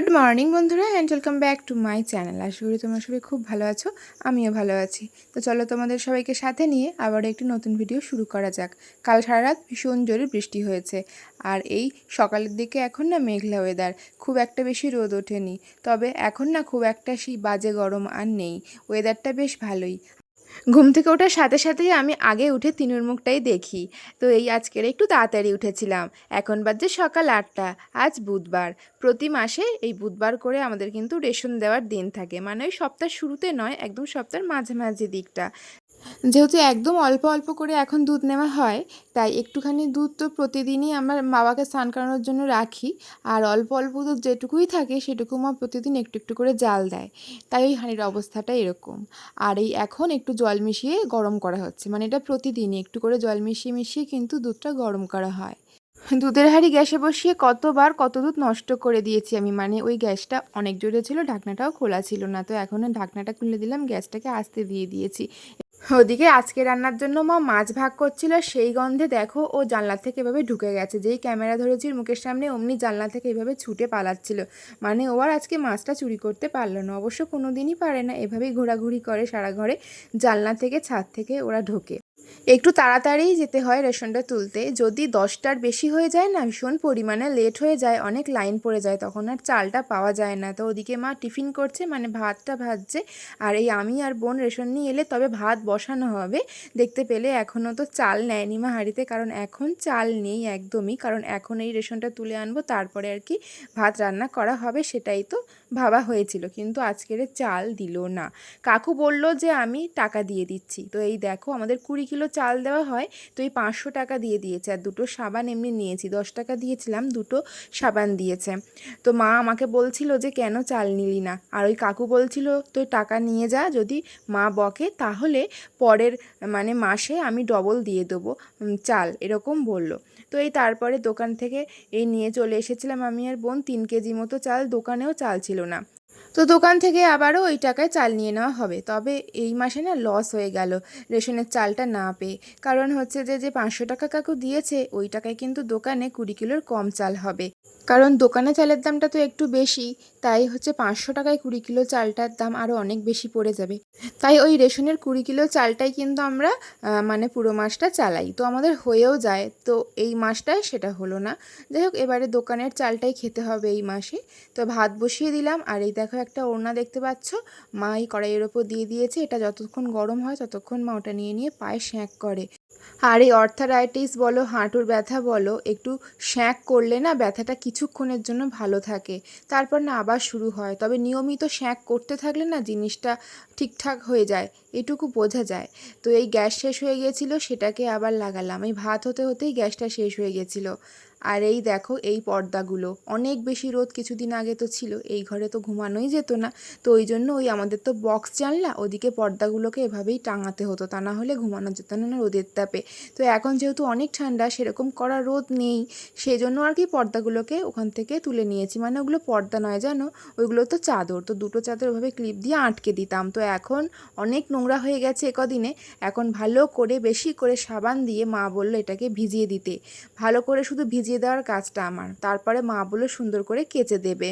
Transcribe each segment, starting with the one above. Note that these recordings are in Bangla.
গুড মর্নিং বন্ধুরা and welcome back to my channel. আশা করি তোমরা সবাই খুব ভালো আছো, আমিও ভালো আছি। তো চলো তোমাদের সবাইকে সাথে নিয়ে আবার একটি নতুন ভিডিও শুরু করা যাক। কাল সারা রাত ভীষণ জোরে বৃষ্টি হয়েছে আর এই সকালের দিকে এখন না মেঘলা ওয়েদার খুব একটা বেশি রোদ ওঠেনি। তবে এখন না খুব একটা সেই বাজে গরম আর নেই। ওয়েদারটা বেশ ভালোই। ঘুম থেকে ওঠার সাথে সাথেই আমি আগে উঠে তিনুর মুখটাই দেখি। তো এই আজকের একটু তাড়াতাড়ি উঠেছিলাম। এখন বাজে সকাল আটটা, আজ বুধবার। প্রতি মাসে এই বুধবার করে আমাদের কিন্তু রেশন দেওয়ার দিন থাকে। মানে ওই সপ্তাহ শুরুতে নয়, একদম সপ্তাহের মাঝে দিকটা। যেহেতু একদম অল্প অল্প করে এখন দুধ নেওয়া হয়, তাই একটুখানি দুধ তো প্রতিদিনই আমার বাবাকে স্নান করানোর জন্য রাখি। আর অল্প অল্প দুধ যেটুকুই থাকে সেটুকু মা প্রতিদিন একটু একটু করে জাল দেয়। তাই ওই হাঁড়ির অবস্থাটা এরকম। আর এই এখন একটু জল মিশিয়ে গরম করা হচ্ছে। মানে এটা প্রতিদিনই একটু করে জল মিশিয়ে মিশিয়ে কিন্তু দুধটা গরম করা হয়। দুধের হাঁড়ি গ্যাসে বসিয়ে কতবার কত দুধ নষ্ট করে দিয়েছি আমি। মানে ওই গ্যাসটা অনেক জোরে ছিল, ঢাকনাটাও খোলা ছিল না। তো এখন ঢাকনাটা খুলে দিলাম, গ্যাসটাকে আস্তে দিয়ে দিয়েছি। ওদিকে আজকে রান্নার জন্য মা মাছ ভাগ করছিল, সেই গন্ধে দেখো ও জানলা থেকে এভাবে ঢুকে গেছে। যেই ক্যামেরা ধরেছি মুখের সামনে, অমনি জানলা থেকে এভাবে ছুটে পালাচ্ছিল। মানে ও আর আজকে মাছটা চুরি করতে পারল না। অবশ্য কোনো দিনই পারে না। এভাবেই ঘোরাঘুরি করে সারা ঘরে জানলা থেকে ছাদ থেকে ওরা ঢোকে। একটু তাড়াতাড়ি যেতে হয় রেশনটা তুলতে। যদি দশটার বেশি হয়ে যায় না, ভীষণ পরিমাণে লেট হয়ে যায়, অনেক লাইন পড়ে যায়, তখন আর চালটা পাওয়া যায় না। তো ওদিকে মা টিফিন করছে মানে ভাতটা ভাজছে। আর এই আমি আর বোন রেশন নিয়ে এলে তবে ভাত বসানো হবে। দেখতে পেলে এখনও তো চাল নেয়নি মা হাঁড়িতে, কারণ এখন চাল নেই একদমই। কারণ এখন এই রেশনটা তুলে আনব, তারপরে আর কি ভাত রান্না করা হবে, সেটাই তো ভাবা হয়েছিল, কিন্তু আজকের চাল দিল না। কাকু বলল যে, আমি টাকা দিয়ে দিচ্ছি। তো এই দেখো, আমাদের কুড়ি কিলো চাল দেওয়া হয়, তো এই পাঁচশো টাকা দিয়ে দিয়েছে, আর দুটো সাবান এমনি নিয়েছি, দশ টাকা দিয়েছিলাম, দুটো সাবান দিয়েছে। তো মা আমাকে বলছিল যে, কেন চাল নিলি না? আর ওই কাকু বলছিল তুই টাকা নিয়ে যা, যদি মা বকে, তাহলে পরের মানে মাসে আমি ডবল দিয়ে দেবো চাল। এরকম বলল। তো এই তারপরে দোকান থেকে এই নিয়ে চলে এসেছিলাম আমি আর বোন, তিন কেজি মতো চাল, দোকানেও চাল ছিল না। তো দোকান থেকে আবারও ওই টাকায় চাল নিয়ে নেওয়া হবে। তবে এই মাসে না লস হয়ে গেল, রেশনের চালটা না পেয়ে। কারণ হচ্ছে যে যে পাঁচশো টাকা কাকু দিয়েছে, ওই টাকায় কিন্তু দোকানে কুড়ি কিলোর কম চাল হবে। কারণ দোকানে চালের দামটা তো একটু বেশি, তাই হচ্ছে পাঁচশো টাকায় কুড়ি কিলো চালটার দাম আরও অনেক বেশি পড়ে যাবে। তাই ওই রেশনের কুড়ি কিলো চালটাই কিন্তু আমরা মানে পুরো মাসটা চালাই। তো আমাদের হয়েও যায়, তো এই মাসটায় সেটা হলো না। যাই হোক, এবারে দোকানের চালটাই খেতে হবে এই মাসে। তো ভাত বসিয়ে দিলাম, আর এই দেখো একটা ওড়না দেখতে পাচ্ছ। মা এই কড়াইয়ের ওপর দিয়ে দিয়েছে। এটা যতক্ষণ গরম হয় ততক্ষণ মা ওটা নিয়ে নিয়ে পায়ে শ্যাঁক করে। আর এই অর্থারাইটিস বলো, হাঁটুর ব্যথা বলো, একটু শ্যাঁক করলে না ব্যথাটা কিছুক্ষণের জন্য ভালো থাকে। তারপর না আবার শুরু হয়। তবে নিয়মিত শ্যাঁক করতে থাকলে না জিনিসটা ঠিকঠাক হয়ে যায়। এটুকু বোঝা যায়। তো এই গ্যাস শেষ হয়ে গিয়েছিল সেটাকে আবার লাগালাম। এই ভাত হতে হতেই গ্যাসটা শেষ হয়ে গেছিল। আর এই দেখো, এই পর্দাগুলো। অনেক বেশি রোদ কিছুদিন আগে তো ছিল, এই ঘরে তো ঘুমানোই যেত না। তো ওই জন্য ওই আমাদের তো বক্স জানলা, ওদিকে পর্দাগুলোকে এভাবেই টাঙাতে হতো, তা না হলে ঘুমানো যেত না রোদের তাপে। তো এখন যেহেতু অনেক ঠান্ডা, সেরকম করা রোদ নেই সেই জন্য আর কি পর্দাগুলোকে ওখান থেকে তুলে নিয়েছি। মানে ওগুলো পর্দা নয় জানো, ওইগুলো তো চাদর। তো দুটো চাদর ওভাবে ক্লিপ দিয়ে আটকে দিতাম। তো এখন অনেক নোংরা হয়ে গেছে একদিনে এখন ভালো করে, বেশি করে সাবান দিয়ে মা বলল এটাকে ভিজিয়ে দিতে। ভালো করে শুধু ভিজিয়ে ভিজিয়ে দেওয়ার কাজটা আমার। তারপরে মা বলে সুন্দর করে কেচে দেবে।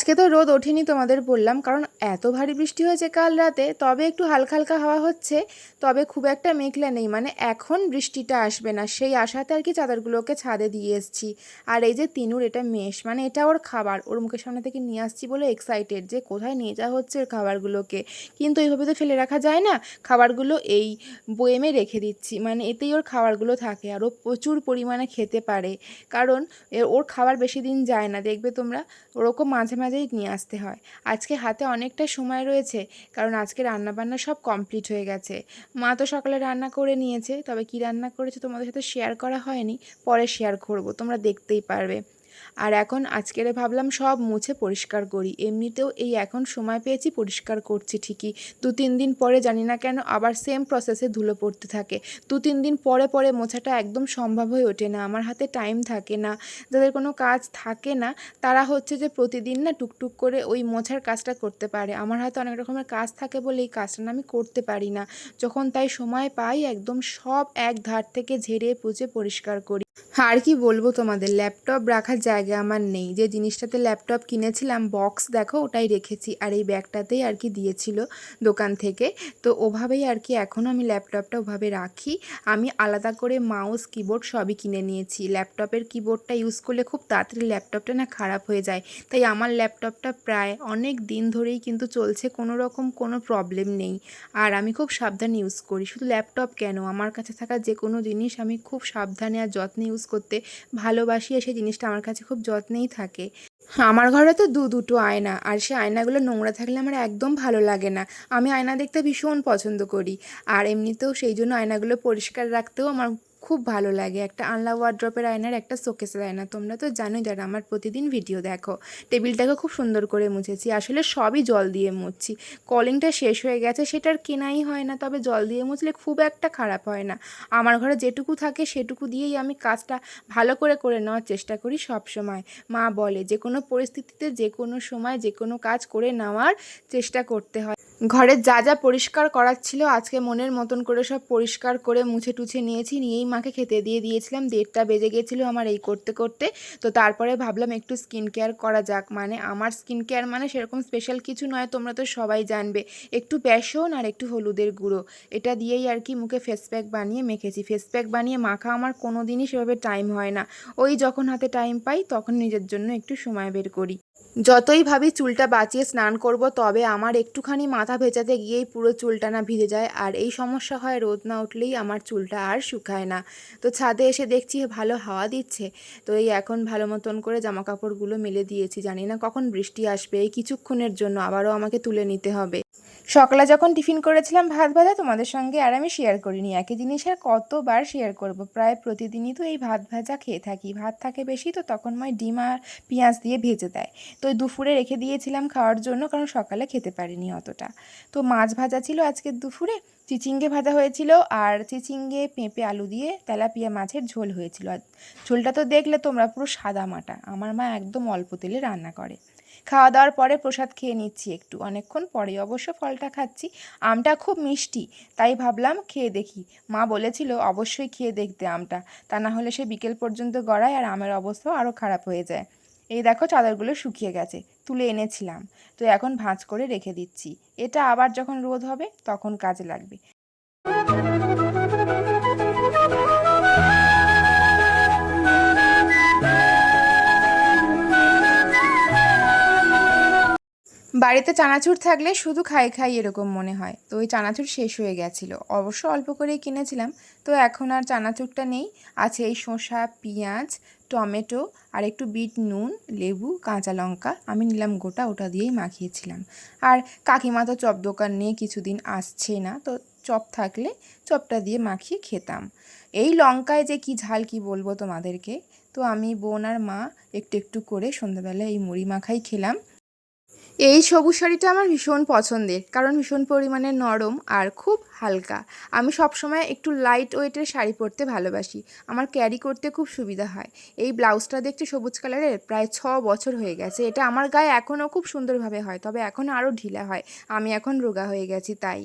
আজকে তো রোদ ওঠেনি তোমাদের বললাম, কারণ এত ভারী বৃষ্টি হয়েছে কাল রাতে, তবে একটু হালকা হালকা হাওয়া হচ্ছে, তবে খুব একটা মেঘলা নেই মানে এখন বৃষ্টিটা আসবে না, সেই আশাতে আর কি চাদরগুলোকে ছাদে দিয়ে এসছি। আর এই যে তিনুর এটা মেশ মানে এটা ওর খাবার, ওর মুখের সামনে থেকে নিয়ে আসছি বলে এক্সাইটেড যে কোথায় নিয়ে যাওয়া হচ্ছে ওর খাবারগুলোকে। কিন্তু এইভাবে তো ফেলে রাখা যায় না, খাবারগুলো এই বয়েমে রেখে দিচ্ছি মানে এতেই ওর খাবারগুলো থাকে, আর ও প্রচুর পরিমাণে খেতে পারে, কারণ ওর খাবার বেশি দিন যায় না, দেখবে তোমরা, ওরকম মাঝে মাঝেই নিয়ে আসতে হয়। আজকে হাতে অনেকটা সময় রয়েছে, কারণ আজকে রান্নাবান্না সব কমপ্লিট হয়ে গেছে। মা তো সকালে রান্না করে নিয়েছে, তবে কি রান্না করেছে তোমাদের সাথে শেয়ার করা হয়নি? পরে শেয়ার করব, তোমরা দেখতেই পারবে। আর এখন আজকের ভাবলাম সব মুছে পরিষ্কার করি। এমনিতেও এই এখন সময় পেয়েছি পরিষ্কার করছি ঠিকই। দু তিন দিন পরে জানি না কেন আবার সেম প্রসেসে ধুলো পড়তে থাকে। দু তিন দিন পরে পরে মোছাটা একদম সম্ভব হয়ে ওঠে না। আমার হাতে টাইম থাকে না। যাদের কোনো কাজ থাকে না, তারা হচ্ছে যে প্রতিদিন না টুকটুক করে ওই মোছার কাজটা করতে পারে। আমার হাতে অনেক রকমের কাজ থাকে বলে এই কাজটা আমি করতে পারি না। যখন তাই সময় পাই, একদম সব এক ধার থেকে ঝেড়ে পুছে পরিষ্কার করি। আর কি বলব তোমাদের ল্যাপটপ রাখার জায়গা আমার নেই। যে জিনিসটাতে ল্যাপটপ কিনেছিলাম বক্স দেখো, ওটাই রেখেছি। আর এই ব্যাগটাতেই আর কি দিয়েছিল দোকান থেকে। তো ওভাবেই আর কি এখনও আমি ল্যাপটপটা ওভাবে রাখি। আমি আলাদা করে মাউস কিবোর্ড সবই কিনে নিয়েছি। ল্যাপটপের কিবোর্ডটা ইউজ করলে খুব তাড়াতাড়ি ল্যাপটপটা না খারাপ হয়ে যায়। তাই আমার ল্যাপটপটা প্রায় অনেক দিন ধরেই কিন্তু চলছে, কোনো রকম কোনো প্রবলেম নেই। আর আমি খুব সাবধানে ইউজ করি। শুধু ল্যাপটপ কেন? আমার কাছে থাকা যে কোনো জিনিস আমি খুব সাবধানে আর যত্নে ইউজ করতে ভালোবাসি আর সেই জিনিসটা আমার কাছে খুব যত্নেই থাকে। আমার ঘরে তো দু দুটো আয়না আর সে আয়নাগুলো নোংরা থাকলে আমার একদম ভালো লাগে না। আমি আয়না দেখতে ভীষণ পছন্দ করি। আর এমনিতেও সেই জন্য আয়নাগুলো পরিষ্কার রাখতেও আমার খুব ভালো লাগে। একটা আনলা ওয়ার্ড্রপের আয়নার একটা শোকেসের আয়না। তোমরা তো জানোই যারা আমার প্রতিদিন ভিডিও দেখো। টেবিলটাকে খুব সুন্দর করে মুছেছি। আসলে সবই জল দিয়ে মুছছি। কলিংটা শেষ হয়ে গেছে, সেটার কেনাই হয় না। তবে জল দিয়ে মুছলে খুব একটা খারাপ হয় না। আমার ঘরে যেটুকু থাকে, সেটুকু দিয়েই আমি কাজটা ভালো করে করে নেওয়ার চেষ্টা করি সব সময় মা বলে যে কোনো পরিস্থিতিতে যে কোনো সময় যে কোনো কাজ করে নেওয়ার চেষ্টা করতে হয়। ঘরের যা যা পরিষ্কার করার ছিল, আজকে মনের মতন করে সব পরিষ্কার করে মুছে টুছে নিয়েছি। নিয়েই মাকে খেতে দিয়ে দিয়েছিলাম। দেড়টা বেজে গেছিল আমার এই করতে করতে। তো তারপরে ভাবলাম একটু স্কিন কেয়ার করা যাক। মানে আমার স্কিন কেয়ার মানে সেরকম স্পেশাল কিছু নয়, তোমরা তো সবাই জানবে। একটু বেসন আর একটু হলুদের গুঁড়ো। এটা দিয়েই আর কি মুখে ফেস প্যাক বানিয়ে মেখেছি। ফেস প্যাক বানিয়ে মাখা আমার কোনো দিনই সেভাবে টাইম হয় না। ওই যখন হাতে টাইম পাই, তখন নিজের জন্য একটু সময় বের করি। যতই ভাবি চুলটা বাঁচিয়ে স্নান করব, তবে আমার একটুখানি মাথা ভেজাতে গিয়েই পুরো চুলটা না ভিজে যায়। আর এই সমস্যা হয় রোদ না উঠলেই আমার চুলটা আর শুকায় না। তো ছাদে এসে দেখছি ভালো হাওয়া দিচ্ছে। তো এই এখন ভালো মতন করে জামা কাপড়গুলো মেলে দিয়েছি। জানি না কখন বৃষ্টি আসবে, এই কিছুক্ষণের জন্য আবারও আমাকে তুলে নিতে হবে। সকালে যখন টিফিন করেছিলাম ভাত ভাজা তোমাদের সঙ্গে আর আমি শেয়ার করিনি, একই জিনিস আর কতবার শেয়ার করব। প্রায় প্রতিদিনই তো এই ভাত ভাজা খেয়ে থাকি। ভাত থাকে বেশি তো তখন মই ডিম আর পেঁয়াজ দিয়ে ভেজে দেয়। তো দুপুরে রেখে দিয়েছিলাম খাওয়ার জন্য কারণ সকালে খেতে পারিনি অতটা। তো মাছ ভাজা ছিল আজকের দুপুরে, চিচিঙ্গে ভাজা হয়েছিল আর চিচিঙ্গে পেঁপে আলু দিয়ে তেলাপিয়া মাছের ঝোল হয়েছিল। আর ঝোলটা তো দেখলে তোমরা পুরো সাদা মাটা। আমার মা একদম অল্প তেলে রান্না করে। খাওয়া দাওয়ার পরে প্রসাদ খেয়ে নিচ্ছি একটু। অনেকক্ষণ পরে অবশ্য ফলটা খাচ্ছি। আমটা খুব মিষ্টি, তাই ভাবলাম খেয়ে দেখি। মা বলেছিল অবশ্যই খেয়ে দেখতে আমটা। তা না হলে সে বিকেল পর্যন্ত গড়ায় আর আমের অবস্থাও আরও খারাপ হয়ে যায়। এই দেখো চাদরগুলো শুকিয়ে গেছে, তুলে এনেছিলাম। তো এখন ভাঁজ করে রেখে দিচ্ছি। এটা আবার যখন রোদ হবে তখন কাজে লাগবে। বাড়িতে চানাচুর থাকলে শুধু খাই খাই এরকম মনে হয়। তো ওই চানাচুর শেষ হয়ে গেছিল। অবশ্য অল্প করেই কিনেছিলাম। তো এখন আর চানাচুরটা নেই। আছে এই শসা, পেঁয়াজ, টমেটো আর একটু বিট, নুন, লেবু, কাঁচা লঙ্কা। আমি নিলাম গোটা, ওটা দিয়েই মাখিয়েছিলাম। আর কাকিমা তো চপ দোকান নিয়ে কিছুদিন আসছে না। তো চপ থাকলে চপটা দিয়ে মাখিয়ে খেতাম। এই লঙ্কায় যে কি ঝাল, কি বলব তোমাদেরকে? তো আমি বোন আর মা একটু একটু করে সন্ধ্যাবেলা এই মুড়ি মাখাই খেলাম। এই সবুজ শাড়িটা আমার ভীষণ পছন্দের, কারণ ভীষণ পরিমাণে নরম আর খুব হালকা। আমি সবসময় একটু লাইট ওয়েটের শাড়ি পরতে ভালোবাসি, আমার ক্যারি করতে খুব সুবিধা হয়। এই ব্লাউজটা দেখতে সবুজ কালারের, প্রায় ছ বছর হয়ে গেছে। এটা আমার গায়ে এখনও খুব সুন্দরভাবে হয়, তবে এখন আরও ঢিলা হয়। আমি এখন রোগা হয়ে গেছি, তাই।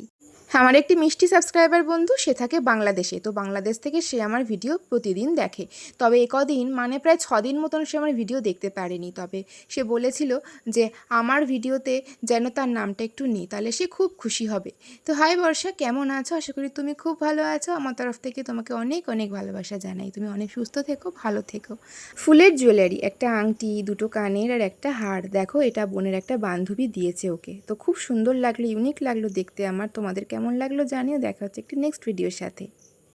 আমার একটি মিষ্টি সাবস্ক্রাইবার বন্ধু, সে থাকে বাংলাদেশে, তো বাংলাদেশ থেকে সে আমার ভিডিও প্রতিদিন দেখে। তবে এ কদিন মানে প্রায় ছদিন মতন সে আমার ভিডিও দেখতে পারেনি। তবে সে বলেছিল যে, আমার ভিডিওতে যেন তার নামটা একটু নিই, তাহলে সে খুব খুশি হবে। তো হাই বর্ষা, কেমন আছো? আশা করি তুমি খুব ভালো আছো। আমার তরফ থেকে তোমাকে অনেক অনেক ভালোবাসা জানাই। তুমি অনেক সুস্থ থেকো, ভালো থেকো। ফুলের জুয়েলারি, একটা আংটি, দুটো কানের আর একটা হার। দেখো, এটা বোনের একটা বান্ধবী দিয়েছে ওকে। তো খুব সুন্দর লাগল, ইউনিক লাগল দেখতে। আমার তোমাদের কেমন লাগল জানিও। দেখা হচ্ছে একটি নেক্সট ভিডিওর সাথে।